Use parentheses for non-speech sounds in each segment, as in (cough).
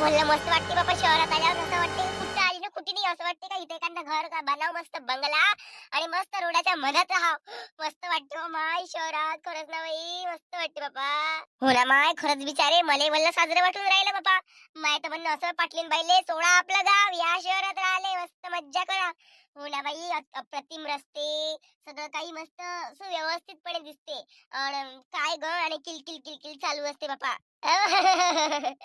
बोललं मस्त वाटते बाबा शहरात आल्यावर असं वाटते कुठं आली ना कुठे नाही असं वाटते का इथे एखादं घर का बनाव मस्त बंगला आणि मस्त रोडाच्या मधात राहा मस्त वाटते हो माय शहरात खरंच ना बाई मस्त वाटते बाबा. हो ना माय खरंच बिचारे मले वल्ल साजरे वाटून राहिलं बाबा. माय तर म्हणणं असं पाटलीन बाईले सोडा आपलं गाव या शहरात राहिले मस्त मज्जा करा. हो ना बाई अप्रतिम रस्ते सगळं काही मस्त सुव्यवस्थितपणे दिसते. काय ग आणि किलकिल किलकिल चालू असते बापा. (laughs)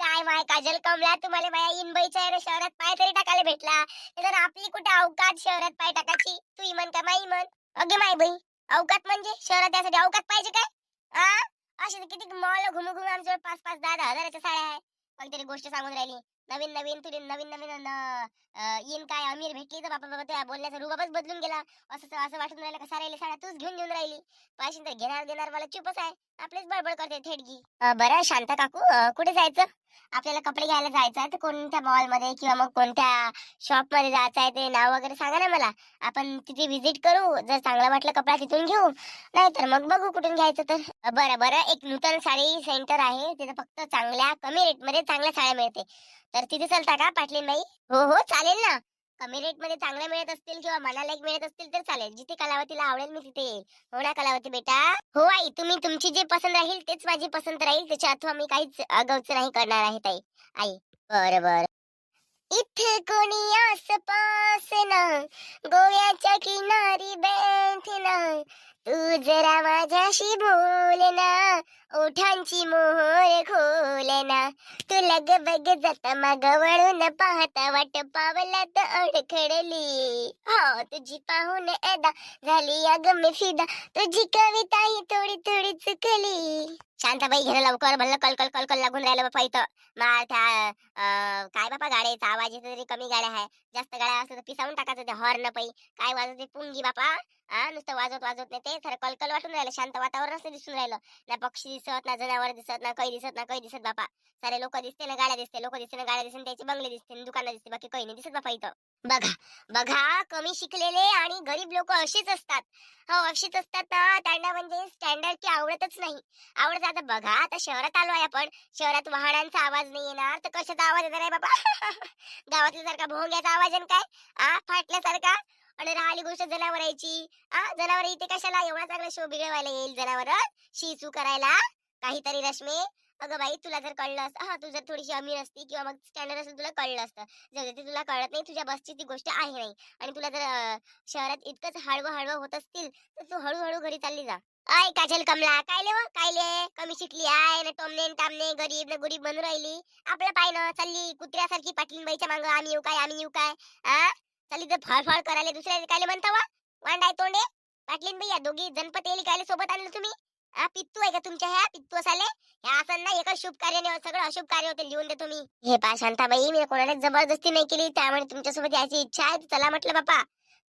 काय माय काजल कमला तुम्हाला माया इनबाईच्या शहरात पाय तरी टाकायला भेटला. तर आपली कुठे अवकात शहरात पाय टाकायची? तू इमन का माई मन अगे माय बाई अवकात म्हणजे? शहरात यासाठी अवकात पाहिजे काय? आ? असे किती मॉल घुमू घुमू पाच पाच दहा दहा हजाराच्या साड्या आहे. कोणतरी गोष्ट सांगून राहिली. नवीन नवीन तुला नवीन नवीन येईन काय? अमीर भेटली तर बापा बाबा त्या बोलण्याचा रुबाबच बदलून गेला. असं असं वाटून राहिलं कसा राहिली साड्या तूच घेऊन घेऊन राहिली. पाहिजे तर घेणार देणार मला चुपच आहे. आपलेच बडबड करते थेटगी. बरं शांता काकू कुठे जायचं? आपल्याला कपडे घ्यायला जायचं आहे तर कोणत्या मॉलमध्ये किंवा मग कोणत्या शॉपमध्ये जायचं आहे ते नाव वगैरे सांगा ना मला. आपण तिथे व्हिजिट करू. जर चांगला वाटलं कपडा तिथून घेऊ. नाहीतर मग बघू कुठून घ्यायचं तर. बरं बरं. एक नूतन साडी सेंटर आहे. तिथे फक्त चांगल्या कमी रेटमध्ये चांगल्या साड्या मिळते. तर तिथे चलता का पाटलीन बाई हो हो. चालेल ना. कमी रेटमध्ये चांगल्या मिळत असतील किंवा मनाला एक मिळत असतील तर चालेल. जिथे कलावतीला आवडेल मी तिथे येईल. हो ना कलावती बेटा. हो आई तुम्ही तुमची जे पसंत राहील तेच माझी पसंत राहील. त्याच्या अथवा मी काहीच अगवच नाही करणार आहे ताई. आई बर बर. इथे कोणी आसपास ना गोव्याच्या किनारी बैठ ना तू जरा माझ्याशी बोल ना ओठांची मोहर खोल ना. तू लग बग जाता मग वळून पाहता वाट पावलात अडखडली. हा तुझी पाहून एदा झाली अग मी फिदा. तुझी कविता थोडी चुकली. शांताबाई घेणं लवकर म्हणलं कल कल कल कल लागून राहिलं बापा इथं. मा त्या अं, काय बापा गाड्याचा आवाज येतो तरी कमी गाड्या आहे जास्त गाड्या असतात पिसावून टाकायचं ते हॉर्न पै. काय वाजवते पुंगी बापा. हा नुसतं वाजवत वाजवत नाही ते. खरं कलकल वाटून राहिलं. शांत वातावरण असं दिसून राहिलं. ना पक्षी दिसत ना जनावर दिसत ना काही दिसत ना काही दिसत बापा. सारे लोक दिसते ना गाड्या दिसते. लोक दिसते ना गाड्या दिसते त्याचे बंगले दिसते दुकानं दिसते. बाकी काही नाही दिसत बापा इथं. बघा बघा कमी शिकलेले आणि गरीब लोक असेच असतात. हो अशीच असतात ना त्यांना म्हणजे स्टँडर्ड की आवडतच नाही. आवडत आता बघा आता शहरात आलो आहे आपण. शहरात वाहनांचा आवाज नाही येणार तर कशाचा आवाज येणार आहे बाबा? (laughs) गावातल्या सारखा भोंग्याचा आवाज आणि काय? आ फाटल्यासारखा? आणि राहिली गोष्ट जनावरांची आ जनावर इथे कशाला? एवढा चांगला शो बिघडवायला येईल जनावर? शिचू करायला? काहीतरी रश्मी? अगं बाई तुला जर कळलं असतं हा तू जर थोडीशी अमीर असती किंवा मग स्टँडर्ड असेल तुला कळलं असतं. जर ते तुला कळत नाही तुझ्या बसची ती गोष्ट आहे नाही. आणि तुला जर शहरात इतकंच हळवं हळवं होत असतील तर तू हळूहळू घरी चालली जा. आय काजल कमला काय ले हो? काय ले? कमी शिकली आहे ना टोमने न तामने गरीब ना गरीब बनून राहिली. आपलं पाय ना चालली कुत्र्यासारखी पाटलीन बाईच्या मागं आम्ही येऊ काय आम्ही येऊ काय आ चालली तर फळफळ करायला दुसऱ्या काय म्हणता वा? वांडाय तोंडे? पाटलीन बाई या दोघी जनपत येली काय सोबत आणलं तुम्ही? पित्तू आहे का तुमच्या? ह्या पित्तू असाले ह्या असं ना एका शुभ कार्याने सगळं अशुभ कार्य होते लिहून देतो मी. हे पा शांताबाई मी कोणाला जबरदस्ती नाही केली त्यामुळे तुमच्यासोबत यायची इच्छा आहे चला म्हटलं बापा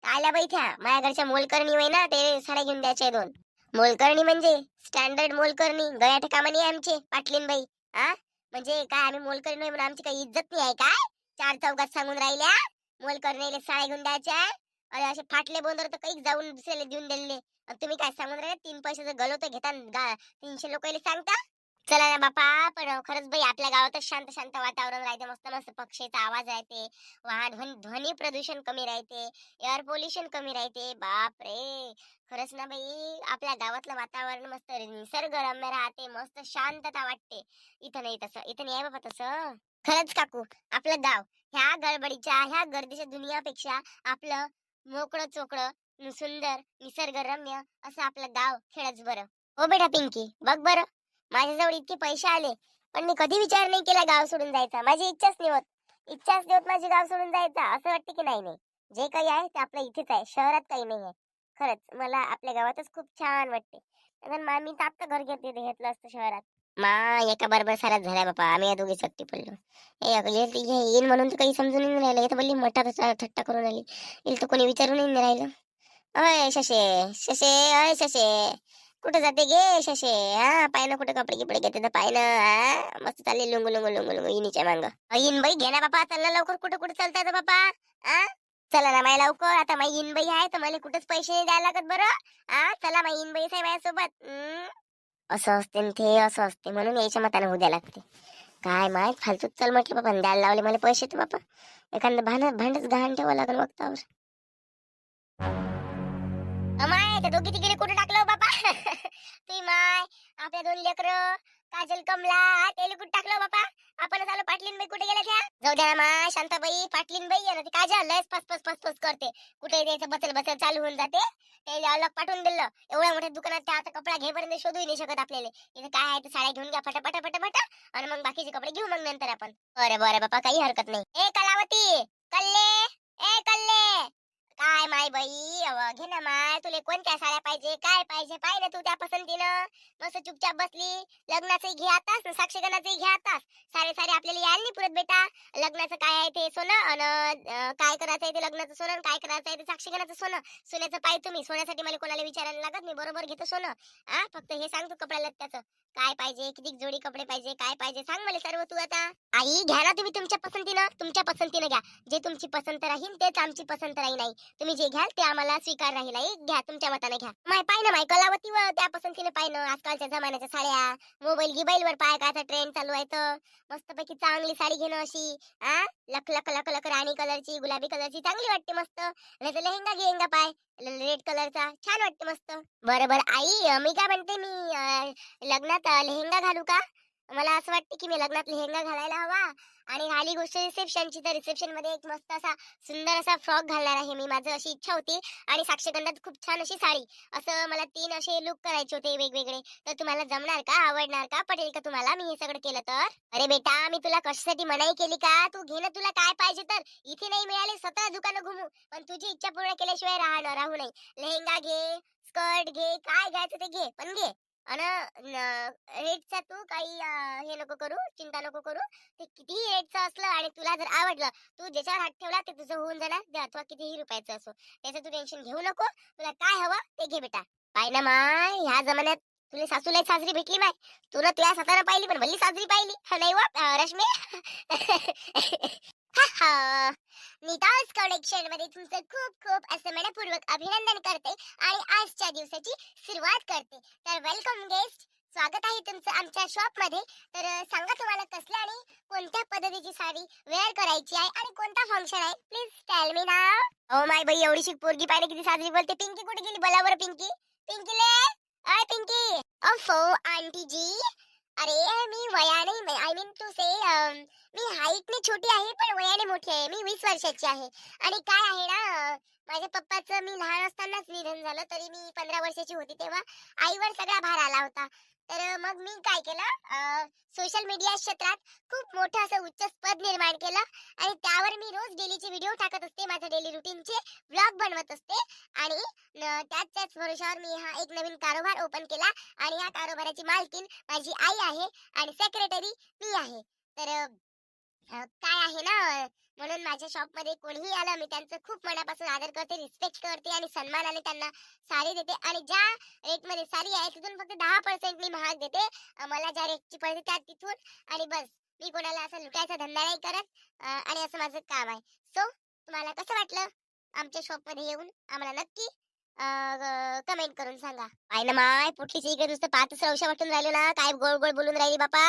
आल्या बाई त्या माझ्या घरच्या मोलकर्णी होय ना ते साड्या घेऊन द्यायचे दोन मोलकर्णी म्हणजे? स्टँडर्ड मोलकर्णी. गळ्या ठिकाणी आमचे पाटलीन बाई हा म्हणजे काय आम्ही मोलकर्णी म्हणून आमची काही इज्जत नाही आहे काय? चार चौकात सांगून राहिल्या. मोलकर्णीला साड्या घेऊन द्यायच्या. अरे असे फाटले बोंदर तर काही जाऊन दुसऱ्याला देऊन दिले तुम्ही काय सांगून राहिले तीन पैशाचं गलोत घेता गा- तीनशे लोकांना सांगता? चला ना बापा पण खरंच बाई आपल्या गावातच शांत शांत वातावरण राहते मस्त मस्त पक्षीचा आवाज राहते. वाहन ध्वनी ध्वनी प्रदूषण कमी राहते. एअर पोल्युशन कमी राहते. बाप रे खरंच ना बाई आपल्या गावातलं वातावरण मस्त निसर्गरम्य राहते मस्त शांतता वाटते. इथं नाही तसं इथं नाही बाबा तसं. खरंच काकू आपलं गाव ह्या गडबडीच्या ह्या गर्दीच्या दुनियापेक्षा आपलं मोकळं चोकळं सुंदर निसर्गरम्य असं आपलं गाव खेळच बरं. हो बेटा पिंकी बघ बरं. माझ्याजवळ इतके पैसे आले पण मी कधी विचार नाही केला गाव सोडून जायचा. माझी इच्छाच नाही होत. इच्छाच नाही होत माझी गाव सोडून जायचा असं वाटतं की नाही नाही. जे काही आहे ते आपलं इथेच आहे शहरात काही नाही आहे. खरंच मला आपल्या गावातच खूप छान वाटते. कारण मा मी तर आत्ता घर घेतले घेतलं असतं शहरात. मा एका बरोबर सारा झाला बापा. आम्ही या दोघी चट्टी पडलो. हे येईल म्हणून तर काही समजून नाही राहिलं. हे तर बोलली मोठा थट्टा करून आली. येईल तर कोणी विचारून नाही राहिलं. अय शशे शशे अय शशे. कुठं जाते गे शशे? हा पाय ना कुठे कपडे किपडे घेते तर पाय ना हा? मस्त चालले लुंगू लुंगू लुंगू लुंगू इनीच्या मांग. इन बाई घे ना बापा. चल लवकर. कुठं कुठं चालताय बापा? हा चला ना माय लवकर. आता माई इन बाई आहे तर मला कुठंच पैसे नाही द्यायला लागत बरं. हा चला माई इन बाई आहे माझ्यासोबत असं असते न ते असं असते म्हणून याच्या मताने उद्या लागते. काय माहीत फालतूच चल म्हटलं बाबा द्यायला लावले मला पैसे तर बापा एखादं भांड भांडच गहाण ठेवावं लागेल वक्तावर अमाय त्या दोघी तिकडे कुठे टाकलं हो बापा (laughs) तुम्ही माय आपल्या दोन लेकर काजल कमला तेल कुठे टाकलं हो बापा आपण आलो पाटलीन बाई कुठे गेल्या त्या? जाऊ द्या मा शांताबाई पाटलीन बाई ना ती काजल लयच फस फस फस फस करते. कुठे द्यायचं बसल बसल चालू होऊन जाते. ते अलग पाठवून दिलं. एवढ्या मोठ्या दुकानात त्या आता कपडा घेईपर्यंत शोधू नाही शकत आपल्याला. इथे काय आहे ते साड्या घेऊन घ्या फटाफट फटाफट आणि मग बाकीचे कपडे घेऊ मग नंतर आपण. बरं बरं बापा काही हरकत नाही. ए कलावती! कल्ले! ए कल्ले! काय माय बाई? अव घे ना माय तुले कोणत्या साड्या पाहिजे काय पाहिजे? पाय ना तू त्या पसंतीनं. मस्त चुपचाप बसली. लग्नाचंही घे आतास साक्षीगणाचंही घे आतास सारे सारे आपल्याला यायला नाही पुरत बेटा. लग्नाचं काय आहे ते सोनं अन काय करायचं आहे ते लग्नाचं सोनं आणि काय करायचं आहे ते साक्षीगणाचं सोनं. सोन्याचं पाय तुम्ही. सोन्यासाठी मला कोणाला विचारायला लागत नाही. बरोबर घेतो सोनं. हा फक्त हे सांग तू कपड्या लत्त्याचं. काय पाहिजे किती जोडी कपडे पाहिजे काय पाहिजे? सांग मला सर्व तू आता. आई घ्या ना तुम्ही तुमच्या पसंतीनं. तुमच्या पसंतीनं घ्या. जे तुमची पसंत राहील तेच आमची पसंत राहील नाही तुम्ही जे घ्याल ते आम्हाला स्वीकार राहील. आई घ्या तुमच्या मताने घ्या. माय पाय ना माय कलावती व त्या पसंतीने पाय ना आजकालच्या जमान्याच्या साड्या मोबाईल गिबाईल वर पाय काय ट्रेंड चालू आहे तर? मस्तपैकी चांगली साडी घेणं अशी आ? लख लख लख लख राणी कलरची गुलाबी कलरची चांगली वाटते मस्त. नाही तर लेहंगा घेंगा पाय रेड कलरचा छान वाटते मस्त. बरं बरं आई मी काय म्हणते मी लग्नात लेहंगा घालू का? मला असं वाटतं की मी लग्नात लेहंगा घालायला हवा. आणि आली गोष्ट रिसेप्शनची तर रिसेप्शनमध्ये एक मस्त असा सुंदर असा फ्रॉक घालणार आहे मी. माझं अशी इच्छा होती. आणि साक्षगंधात खूप छान अशी साडी. असं मला तीन असे लुक करायचे होते वेगवेगळे. तर तुम्हाला जमणार का? आवडणार का? पटेल का तुम्हाला? मी हे सगळं केलं तर? अरे बेटा मी तुला कशासाठी मनाई केली का? तू घे ना तुला काय पाहिजे तर. इथे नाही मिळाले सतरा दुकानं घुमू. पण तुझी इच्छा पूर्ण केल्याशिवाय राहणार राहू नाही. लेहंगा घे स्कर्ट घे काय घ्यायचं ते घे पण घे. अन रेटचा तू काही हे नको करू चिंता नको करू. ते कितीही रेटचं असलं आणि तुला जर आवडलं तू ज्याच्यावर हात ठेवला ते तुझं होऊन जाणार. ते अथवा कितीही रुपयाचं असो. त्याचं तू टेन्शन घेऊ नको. तुला काय हवं ते घे बेटा. पाय ना माय ह्या जमान्यात तुला सासूला एक सासरी भेटली माय. तुला तुला स्वतःला पाहिली पण भली सासरी पाहिली. नाही वा रश्मे. (laughs) हा. निताज कलेक्शनमध्ये तुमचं खूप खूप असं मनपूर्वक अभिनंदन करते आणि आजच्या दिवसाची सुरुवात करते. तर वेलकम गेस्ट स्वागत आहे तुमचं आमच्या शॉपमध्ये तर सांगा तुम्हाला कसल्या आणि कोणत्या पद्धतीची साडी वेअर करायची आहे आणि कोणता फंक्शन आहे? प्लीज टेल मी ना ओ माय बाई एवढीशी पोरगी पाहिजे किती साजरी बोलते. पिंकी कुठे गेली? बोला बरं पिंकी. पिंकीले? अय पिंकी. अफो आंटी जी अरे मी वयाने आय मीन टू से मी हाईटने छोटी आहे पण वयाने मोठी आहे. मी वीस वर्षाची आहे. आणि काय आहे ना माझ्या पप्पाचं मी लहान असतानाच निधन झालं तरी मी पंधरा वर्षाची होती तेव्हा. आईवर सगळा भार आला होता. तर मग मी काय केलं सोशल मीडिया क्षेत्रात खूप मोठं असं उच्च पद निर्माण केलं आणि त्यावर मी रोज डेलीचे व्हिडिओ टाकत असते माझ्या डेली रुटीनचे ब्लॉग बनवत असते आणि त्याच त्याच भरोशावर मी हा एक नवीन कारोबार ओपन केला आणि या कारोबाराची मालकीन माझी आई आहे आणि सेक्रेटरी मी आहे. तर काय आहे ना म्हणून माझ्या शॉपमध्ये कोणीही आलं मी त्यांचं खूप मनापासून आदर करते रिस्पेक्ट करते आणि सन्मानाने त्यांना साडी देते. आणि ज्या रेटमध्ये साडी आहे तिथून फक्त दहा पर्सेंट मी महाग देते. मला ज्या रेटची पडते त्या तिथून आणि बस. मी कोणाला असं लुटायचा धंदा नाही करत आणि असं माझं काम आहे. सो तुम्हाला कसं वाटलं? आमच्या शॉपमध्ये येऊन आम्हाला नक्की कमेंट करून सांगा. आहे ना माय पुठलीची इकडे नुसतं पाहतच रवशा वाटून राहिलो ना. काय गोड गोड बोलून राहिली बापा.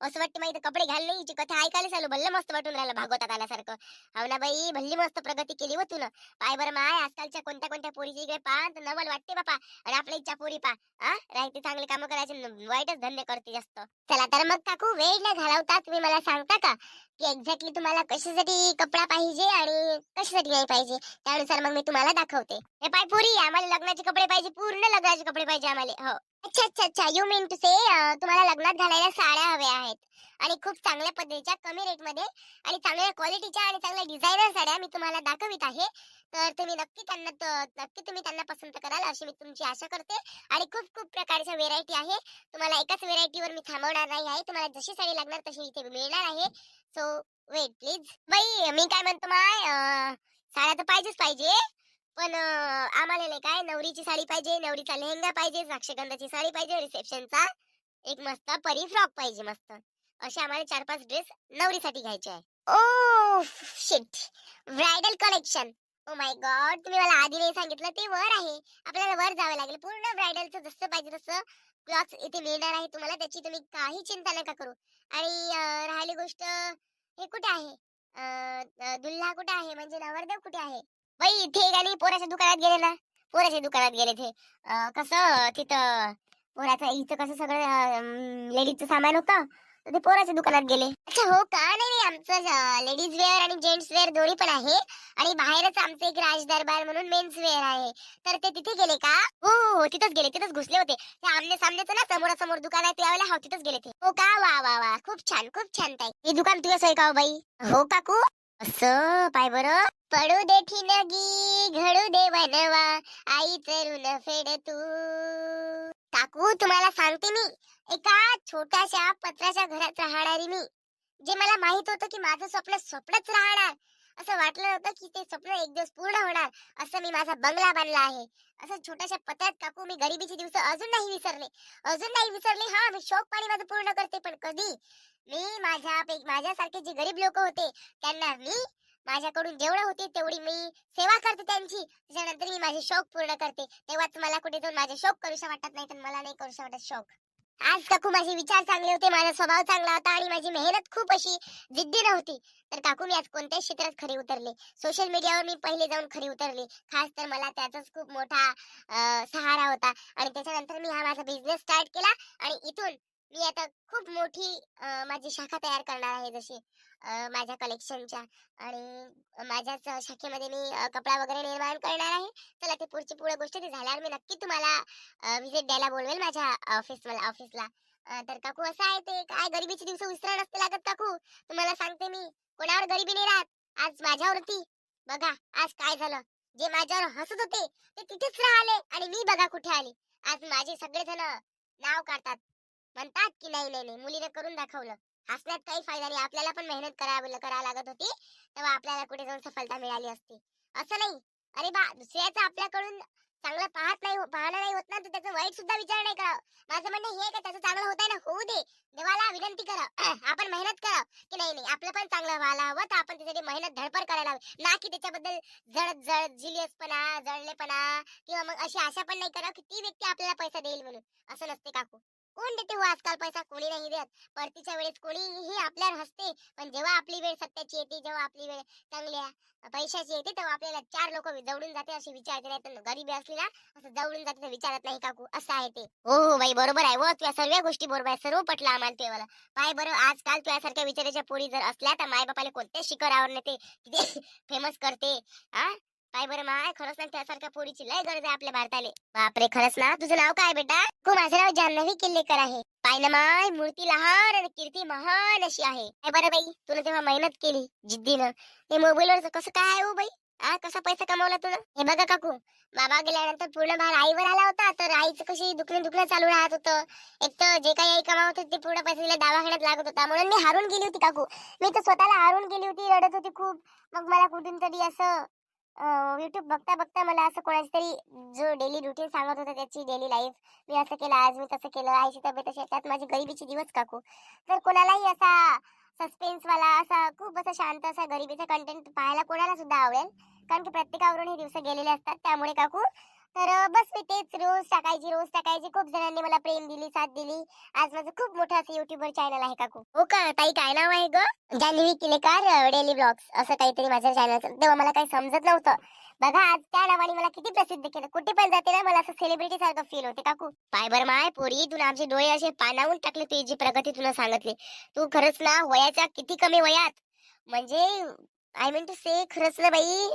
असं वाटतं माहिती कपडे घालले हिची कथा ऐकायला चालू. भल्ल मस्त वाटून राहिलं भागवतात आल्यासारखं. हो ना बाई भल्ली मस्त प्रगती केली हो तुला पाय बरं माय आजकालच्या कोणत्या कोणत्या पोरीची इकडे पा तर नवल वाटते बापा. आणि आपल्या इच्छा पोरी पा. हा राहते चांगले कामं करायचे वाईटच धंदे करते जास्त. चला तर मग काकू वेळ न घालवता तुम्ही मला सांगता का? की एक्झॅक्टली तुम्हाला कशासाठी कपडा पाहिजे आणि कशासाठी नाही पाहिजे? त्यानुसार मग मी तुम्हाला दाखवते. हे पाय पुरी आम्हाला लग्नाचे कपडे पाहिजे. पूर्ण लग्नाचे कपडे पाहिजे आम्हाला. हो. अच्छा अच्छा अच्छा. यू मीन टू से तुम्हाला लग्नात घालायला साड्या हव्या आहेत. आणि खूप चांगल्या पद्धतीच्या कमी रेटमध्ये आणि चांगल्या क्वालिटीच्या आणि चांगल्या डिझायनर साड्या मी तुम्हाला दाखवित आहे. तर तुम्ही नक्की त्यांना नक्की तुम्ही त्यांना पसंत कराल अशी मी तुमची आशा करते. आणि खूप खूप प्रकारच्या व्हेरायटी आहे. तुम्हाला एकाच व्हेरायटीवर मी थांबवणार नाही आहे. तुम्हाला जशी साडी लागणार तशी इथे मिळणार आहे. सो वेट प्लीज बाई मी काय म्हणतो माय साड्या तर पाहिजेच पाहिजे. पण आम्हाला नाही काय नवरीची साडी पाहिजे नवरीचा लेहंगा पाहिजे साक्षगंधाची साडी पाहिजे रिसेप्शनचा एक मस्त परी फ्रॉक पाहिजे मस्त. असे आम्हाला चार पाच ड्रेस नवरीसाठी घ्यायचे आहे. ओ shit. Bridal collection. Oh my god तुम्ही मला आधी नाही सांगितलं ते वर आहे. आपल्याला वर जावं लागेल पूर्ण ब्रायडलचं जसं पाहिजे तसं ब्लॉग्स इथे मिळणार आहे तुम्हाला त्याची तुम्ही काही चिंता नका करू. आणि राहिली गोष्ट हे कुठे आहे? दुल्हा कुठे आहे? म्हणजे नवरदेव कुठे आहे? बाई इथे आणि पोराच्या दुकानात गेले ना पोराच्या दुकानात गेले ते. कसं तिथं पोराचं इथं कसं सगळं लेडीजचं सामान होतं तर ते पोराच्या दुकानात गेले. अच्छा हो का? नाही नाही आमचं लेडीज वेअर आणि जेंट्स वेअर दोन्ही पण आहे. आणि बाहेरच आमचं एक राज दरबार म्हणून मेन्स वेअर आहे. तर ते तिथे गेले का? हो हो, हो तिथंच गेले तिथंच घुसले होते. ते आमने सामनेच ना समोरासमोर दुकान आहे त्यावेळेला हो तिथंच गेले ते. हो का? वा वा वा. खूप छान खूप छान ताई. हे दुकान तुझं सोय का हो बाई? हो काकू असं पाय बर. पडू दे ठिणगी घडू दे वनवा आई चरून फेड तू. काकू तुम्हाला सांगते मी. एका छोट्याशा पत्राच्या घरात राहणारी मी. जे मला माहीत होतं की माझं स्वप्न स्वप्नच राहणार. असं वाटलं होतं की ते स्वप्न एक दिवस पूर्ण होणार. असं मी माझा बंगला बांधला आहे. असं छोट्याशा पत्रात काकू मी गरिबीचे दिवस अजून नाही विसरले. अजून नाही विसरले. हा मी शौक पाणी माझं पूर्ण करते पण कधी? मी माझ्या माझ्यासारखे जे गरीब लोक होते त्यांना मी माझ्याकडून जेवढं होते तेवढी मी सेवा करते त्यांची. त्याच्यानंतर मी माझे शौक पूर्ण करते. तेव्हाच मला कुठे जाऊन माझे शौक करूशा वाटत नाही तर मला नाही करूशा वाटत शौक. आज काकू माझे विचार चांगले होते माझा स्वभाव चांगला होता आणि माझी मेहनत खूप अशी जिद्दी नव्हती तर काकू मी आज कोणत्याच क्षेत्रात खरी उतरले. सोशल मीडियावर मी पहिले जाऊन खरी उतरले. खास तर मला त्याचाच खूप मोठा सहारा होता. आणि त्याच्यानंतर मी हा माझा बिझनेस स्टार्ट केला आणि इथून मी आता खूप मोठी माझी शाखा तयार करणार आहे जशी माझ्या कलेक्शनच्या आणि माझ्याच शाखेमध्ये मी कपडा वगैरे निर्माण करणार आहे. चला ते पुढची पुढे गोष्ट ती झाल्यावर मी नक्की तुम्हाला व्हिजिट द्यायला बोलवेल माझ्या ऑफिस मला ऑफिसला तर काकू असं आहे ते काय गरिबीचे दिवस विसरायला नसते लागत काकू? तुम्हाला सांगते मी कोणावर गरिबी नाही राहत. आज माझ्यावरती बघा आज काय झालं? जे माझ्यावर हसत होते ते तिथेच राहिले आणि मी बघा कुठे आले. आज माझे सगळेजण नाव काढतात. म्हणतात की नाही नाही नाही मुलीनं करून दाखवलं. हसण्यात काही फायदा नाही. आपल्याला पण मेहनत करावं करावं लागत होती तेव्हा आपल्याला कुठे जाऊन सफलता मिळाली असती. असं नाही. अरे बा दुसऱ्याचं आपल्याकडून चांगलं पाहत नाही हो, पाहणं नाही होत ना तर त्याचं वाईट सुद्धा विचार नाही करावं. माझं म्हणणं हे का त्याचं चांगलं होत आहे ना होऊ दे. देवाला विनंती करा. (clears throat) आपण मेहनत करा की नाही नाही आपलं पण चांगलं व्हायला हवं तर आपण त्यासाठी मेहनत धडपड करायला हवी. ना की त्याच्याबद्दल जळत जळत जिलियसपणा जळलेपणा किंवा मग अशी आशा पण नाही करा की ती व्यक्ती आपल्याला पैसा देईल म्हणून. असं नसते काकू. कोण देते? हो आजकाल पैसा कोणी नाही देत. परतीच्या वेळेस कोणीही आपल्यावर हसते. पण जेव्हा आपली वेळ सत्याची येते जेव्हा आपली वेळ चांगल्या पैशाची येते तेव्हा आपल्याला चार लोक जवळून जाते असे विचारते नाही. तर गरीबी असली ना असं जवळून जाते तर विचारत नाही काकू असं आहे ते. हो हो बाई बरोबर आहे. व तुझ्या सर्व गोष्टी बरोबर आहे. सर्व पटलं आम्हाला तेव्हा पाय बरं आजकाल तुझ्यासारख्या विचाराच्या पोळी जर असल्या तर माय बापाला कोणत्या शिखरावर नेते? किती फेमस (laughs) करते. हा काय बरं माय खरंच ना त्यासारख्या पोरीची लय गरज आहे आपल्या भारताले. बापरे खरंच ना? तुझं नाव काय बेटा? खूप माझं नाव जान्हवी किल्लेकर आहे. पाय ना माय मूर्ती लहान आणि कीर्ती महान अशी आहे. काय बरं बाई तुला तेव्हा मेहनत केली जिद्दीनं. हे मोबाईलवर कसं काय आहे हो बाई? आ कसा पैसा कमावला तुला? हे बघा काकू बाबा गेल्यानंतर पूर्ण भार आईवर आला होता तर आईचं कशी दुखणं दुखणं चालू राहत होतं. एक तर जे काही आई कमावत होती ते पूर्ण पैसे तिला दवाखान्यात लागत होता. म्हणून मी हारून गेली होती काकू. मी तर स्वतःला हारून गेली होती रडत होती खूप. मग मला कुठून तरी असं युट्यूब बघता बघता मला असं कोणाची तरी जो डेली रुटीन सांगत होता त्याची डेली लाईफ मी असं केलं आज मी तसं केलं आईची तब्येत अशी त्यात माझी गरिबीची दिवस काकू. तर कोणालाही असा सस्पेन्सवाला असा खूप असा शांत असा गरिबीचा कंटेंट पाहायला कोणाला सुद्धा आवडेल. कारण की प्रत्येकावरून हे दिवस गेलेले असतात. त्यामुळे काकू तर बस मी तेच रोज टाकायची रोज टाकायची खूप जणांनी मला प्रेम दिली साथ दिली. आज माझं खूप मोठं असं युट्यूबवर चॅनल आहे काकू. हो का? ताई काय नाव आहे ग? जान्हवी किलेकार डेली ब्लॉग्स असं काहीतरी माझं चॅनल तेव्हा मला काही समजत नव्हतं. बघा आज त्या नावाने मला किती प्रसिद्ध केलं. कुठे पण जाते ना मला असं सेलिब्रिटी सारखं फील होते काकू. पाय बर माय पोरी तुला आमचे डोळे असे पानावून टाकले तुझी जी प्रगती तुला सांगितली. तू खरंच ना वयाच्या किती कमी वयात. म्हणजे आय मीन टू से खरंच ना बाई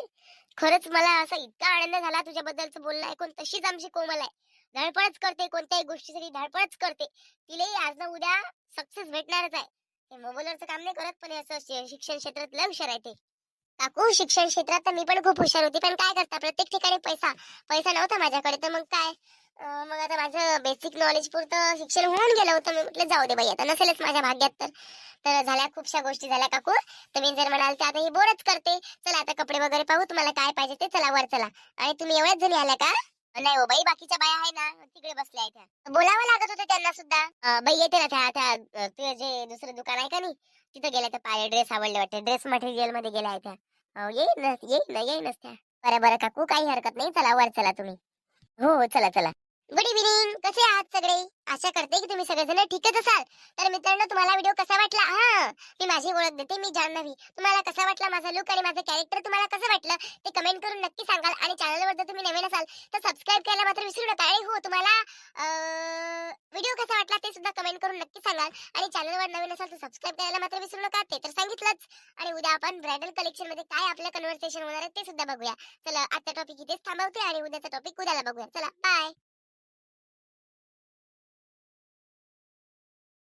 खरंच मला असा इतका आनंद झाला तुझ्याबद्दलचं बोलणं ऐकून तशीच आमची कोमल आहे. धडपडच करते कोणत्याही गोष्टीसाठी धडपडच करते. तिलाही आज ना उद्या सक्सेस भेटणारच आहे. हे मोबाईलवरचं काम नाही करत पण असं शिक्षण क्षेत्रात लय हुशार आहे ते काकू शिक्षण क्षेत्रात तर मी पण खूप हुशार होती पण काय करता? प्रत्येक ठिकाणी पैसा पैसा नव्हता माझ्याकडे तर मग काय? मग आता माझं बेसिक नॉलेज पुरतं शिक्षण होऊन गेलं होतं. मी म्हटलं जाऊ दे बाई आता नसेलच माझ्या भाग्यात तर. तर झाल्या खूपशा गोष्टी झाल्या काकू तर मी जर म्हणाल तर आता ही बोरच करते. चला आता कपडे वगैरे पाहू तुम्हाला काय पाहिजे ते चला वर चला. आणि तुम्ही एवढ्याच जणी आल्या का? नाही हो बाई बाकीच्या बाया आहे ना तिकडे बसल्या आहेत त्या. बोलावं लागत होतं त्यांना सुद्धा. बाई येते ना त्या त्या तुझं जे दुसरं दुकान आहे का नाही तिथं गेल्या त्या पाय ड्रेस आवडले वाटते. ड्रेस मटेरियलमध्ये गेल्या आहेत त्या. अं, येईन ना येईन ना त्या. बरं बरं काकू काही हरकत नाही. चला वर चला तुम्ही. हो हो चला चला. गुड इव्हिनिंग कसे आहात सगळे? आशा करते की तुम्ही सगळेजण ठीकच असाल. तर मित्रांनो तुम्हाला व्हिडिओ कसा वाटला? हा मी माझी ओळख देते मी जान्हवी तुम्हाला कसा वाटला माझा लुक आणि माझं कॅरेक्टर तुम्हाला कसं वाटलं? ते कमेंट करून नक्की सांगाल. आणि चॅनलवर जर तुम्ही नवीन असाल तर सबस्क्राईब करायला मात्र विसरू नका. आणि हो तुम्हाला व्हिडिओ कसा वाटला ते सुद्धा कमेंट करून नक्की सांगाल. आणि चॅनलवर नवीन असाल तर सबस्क्राईब करायला मात्र विसरू नका. ते तर सांगितलंच. आणि उद्या आपण ब्रायडल कलेक्शनमध्ये काय आपलं कन्व्हर्सेशन होणार आहे ते सुद्धा बघूया. चला आजचा टॉपिक इथेच थांबवते आणि उद्याचा टॉपिक उद्याला बघूया. चला बाय